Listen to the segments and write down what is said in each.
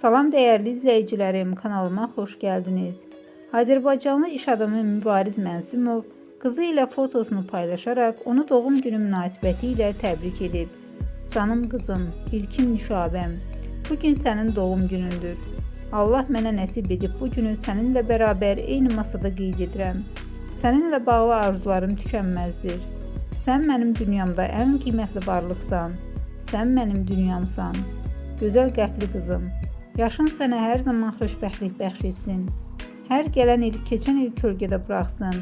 Salam değerli izleyicilerim, kanalıma hoş geldiniz. Azərbaycanlı iş adamı Mübariz Mənsumov qızı ilə fotosunu paylaşaraq onu doğum günü münasibəti ilə təbrik edib. Canım qızım, ilkin nüşabəm, bu gün sənin doğum günündür. Allah mənə nəsib edib bu günü səninlə bərabər eyni masada qeyd edirəm. Səninlə bağlı arzularım tükənməzdir. Sən mənim dünyamda ən qiymətli varlıqsan. Sən mənim dünyamsan. Gözəl qəlbli qızım. Yaşın sənə hər zaman xoşbəxtlik bəxş etsin. Hər gələn il keçən il kölgədə buraxsın.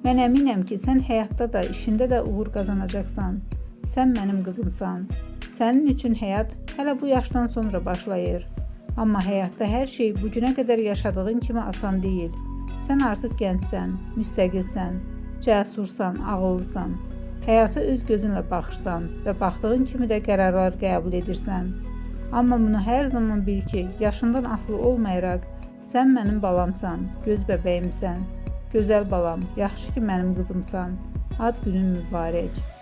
Mən əminəm ki, sən həyatda da, işində də uğur qazanacaqsan. Sən mənim qızımsan. Sənin üçün həyat hələ bu yaşdan sonra başlayır. Amma həyatda hər şey bu günə qədər yaşadığın kimi asan deyil. Sən artıq gəncsən, müstəqilsən, cəsursan, ağıllısan. Həyata öz gözünlə baxırsan və baxdığın kimi də qərarlar qəbul edirsən. Amma bunu hər zaman bil ki, yaşından asılı olmayaraq sən mənim balamsan, göz bəbəyimsən. Gözəl balam, yaxşı ki mənim qızımsan. Ad günün mübarək.